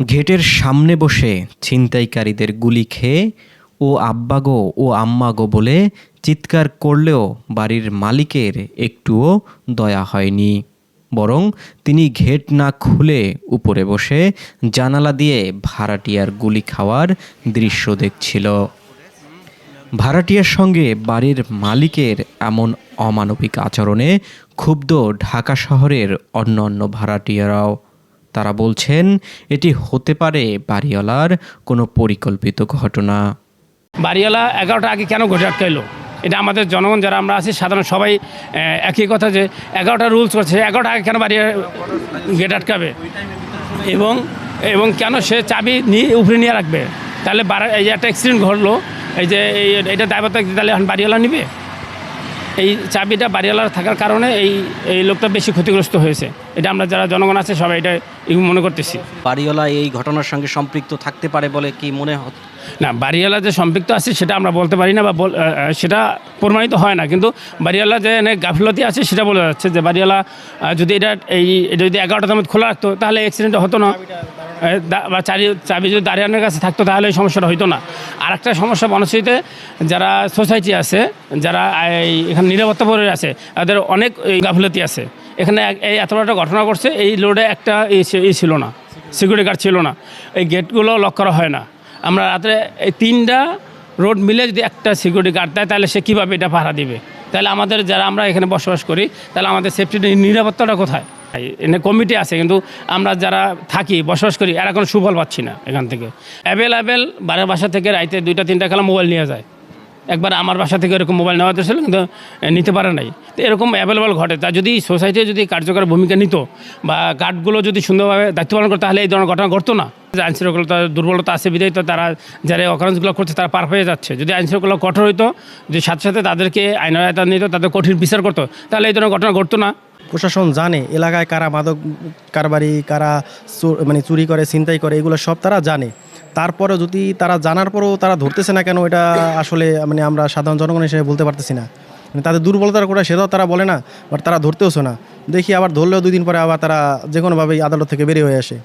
গেটের সামনে বসে ছিনতাইকারীদের গুলি খেয়ে, ও আব্বাগো ও আম্মাগো বলে চিৎকার করলেও বাড়ির মালিকের একটুও দয়া হয়নি। বরং তিনি ঘেট না খুলে উপরে বসে জানালা দিয়ে ভাড়াটিয়ার গুলি খাওয়ার দৃশ্য দেখছিল। ভাড়াটিয়ার সঙ্গে বাড়ির মালিকের এমন অমানবিক আচরণে ক্ষুব্ধ ঢাকা শহরের অন্য অন্য ভাড়াটিয়ারাও তারা বলছেন, এটি হতে পারে বাড়িওয়ালার কোনো পরিকল্পিত ঘটনা। বাড়িওয়ালা এগারোটা আগে কেন ঘটে আটকাইলো? এটা আমাদের জনগণ যারা আমরা আছি, সাধারণ সবাই একই কথা যে এগারোটা রুলস করছে এগারোটা আগে কেন বাড়ি গেট আটকাবে? এবং এবং কেন সে চাবি নিয়ে উপরে নিয়ে রাখবে? তাহলে এই যে একটা অ্যাক্সিডেন্ট ঘটলো, এই যে এটা দায়বদ্ধ তাহলে এখন বাড়িওয়ালা নিবে? এই চাবিটা বাড়িওয়ালার থাকার কারণে এই এই লোকটা বেশি ক্ষতিগ্রস্ত হয়েছে। এটা আমরা যারা জনগণ আছে সবাই এটা মনে করতেছি। বাড়িওয়ালা এই ঘটনার সঙ্গে সম্পৃক্ত থাকতে পারে বলে কি মনে হত না বাড়িওয়ালা যে সম্পৃক্ত আছে সেটা আমরা বলতে পারি না বা সেটা প্রমাণিত হয় না। কিন্তু বাড়িওয়ালা যে অনেক গাফিলতি আছে সেটা বলা যাচ্ছে যে বাড়িওয়ালা যদি এটা এই যদি এগারোটা খোলা রাখতো তাহলে অ্যাক্সিডেন্ট হতো না। এ, বা চারি চাবি যদি দাঁড়িয়ানোর কাছে থাকতো তাহলে এই সমস্যাটা হইতো না। আর একটা সমস্যা বনশ্রীতে যারা সোসাইটি আছে যারা এই এখানে নিরাপত্তা পরে আছে তাদের অনেক গাফিলতি আছে। এখানে এই এত বড় একটা ঘটনা করছে এই লোডে একটা ই ছিল না সিকিউরিটি গার্ড ছিল না। এই গেটগুলো লক করা হয় না। আমরা রাত্রে এই তিনটা রোড মিলে যদি একটা সিকিউরিটি গার্ড দেয় তাহলে সে কীভাবে এটা ভাড়া দিবে? তাহলে আমাদের যারা আমরা এখানে বসবাস করি তাহলে আমাদের সেফটি নিরাপত্তাটা কোথায়? এখানে কমিটি আছে, কিন্তু আমরা যারা থাকি, বসবাস করি, এরা কোনো সুফল পাচ্ছি না এখান থেকে। অ্যাভেলেবেল বারের বাসা থেকে রাইতে দুইটা, তিনটা খেলা মোবাইল নিয়ে যায়। একবার আমার বাসা থেকে এরকম মোবাইল নেওয়া হয়েছিল কিন্তু নিতে পারে নাই। তো এরকম অ্যাভেলেবল ঘটে। তা যদি সোসাইটি যদি কার্যকর ভূমিকা নিত বা গার্ডগুলো যদি সুন্দরভাবে দায়িত্ব পালন করতো, তাহলে এই ধরনের ঘটনা ঘটতো না। আইনশৃঙ্খলতা দুর্বলতা আছে বিধায় তো তারা যারা অকারেন্সগুলো করছে, তারা পার হয়ে যাচ্ছে। যদি আইনশৃঙ্খলা কঠোর হইতো যে সাথে সাথে তাদেরকে আইনের আয়তা নিত, তাদের কঠিন বিচার করতো, তাহলে এই ধরনের ঘটনা ঘটতো না। প্রশাসন জানে, এলাকায় কারা মাদক কারবারি, কারা মানে চুরি করে, ছিনতাই করে, এগুলো সব তারা জানে। তারপরে যদি তারা জানার পরেও তারা ধরতেছে না কেন, এটা আসলে মানে আমরা সাধারণ জনগণ হিসেবে বলতে পারতেছি না। মানে তাদের দুর্বলতার কোটা সেটাও তারা বলে না, বাট তারা ধরতেওছে না। দেখি আবার ধরলেও দুই দিন পরে আবার তারা যে কোনোভাবেই আদালত থেকে বেরিয়ে হয়ে আসে।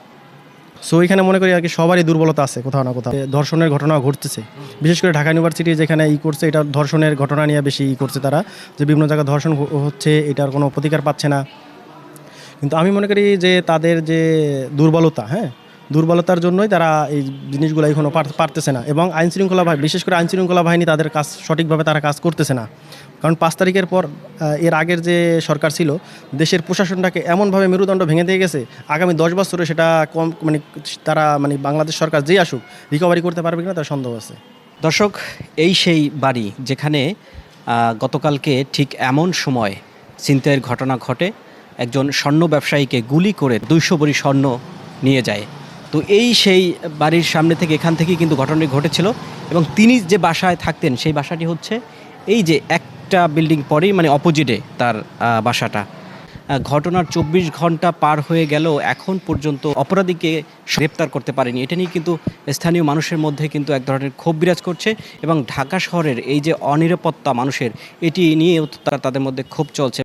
সো এখানে মনে করি আর কি সবারই দুর্বলতা আছে কোথাও না কোথাও। ধর্ষণের ঘটনা ঘটতেছে। বিশেষ করে ঢাকা ইউনিভার্সিটি যেখানে ই করছে, এটা ধর্ষণের ঘটনা নিয়ে বেশি ই করছে তারা। যে বিভিন্ন জায়গায় ধর্ষণ হচ্ছে, এটার কোনো প্রতিকার পাচ্ছে না। কিন্তু আমি মনে করি যে তাদের যে দুর্বলতা হ্যাঁ দুর্বলতার জন্যই তারা এই জিনিসগুলো এখনও পার- পারতেছে না। এবং আইন শৃঙ্খলা বাহিনী বিশেষ করে আইন শৃঙ্খলা বাহিনী তাদের কাজ সঠিকভাবে তারা কাজ করতেছে না। কারণ পাঁচ তারিখের পর এর আগের যে সরকার ছিল, দেশের প্রশাসনটাকে এমনভাবে মেরুদণ্ড ভেঙে দিয়ে গেছে, আগামী দশ বছরে সেটা কম মানে তারা মানে বাংলাদেশ সরকার যেই আসুক রিকভারি করতে পারবে কিনা তার সন্দেহ আছে। দর্শক, এই সেই বাড়ি যেখানে গতকালকে ঠিক এমন সময় ছিনতাইয়ের ঘটনা ঘটে, একজন স্বর্ণ ব্যবসায়ীকে গুলি করে দুইশো বড়ি স্বর্ণ নিয়ে যায়। তো এই সেই বাড়ির সামনে থেকে এখান থেকেই কিন্তু ঘটনাটি ঘটেছিল এবং তিনি যে বাসায় থাকতেন সেই বাসাটি হচ্ছে এই যে একটা বিল্ডিং পরেই মানে অপোজিটে তার বাসাটা। ঘটনার চব্বিশ ঘণ্টা পার হয়ে গেল, এখন পর্যন্ত অপরাধীকে গ্রেপ্তার করতে পারেনি। এটা নিয়ে কিন্তু স্থানীয় মানুষের মধ্যে কিন্তু এক ধরনের ক্ষোভ বিরাজ করছে এবং ঢাকা শহরের এই যে অনিরাপত্তা মানুষের, এটি নিয়েও তারা তাদের মধ্যে ক্ষোভ চলছে।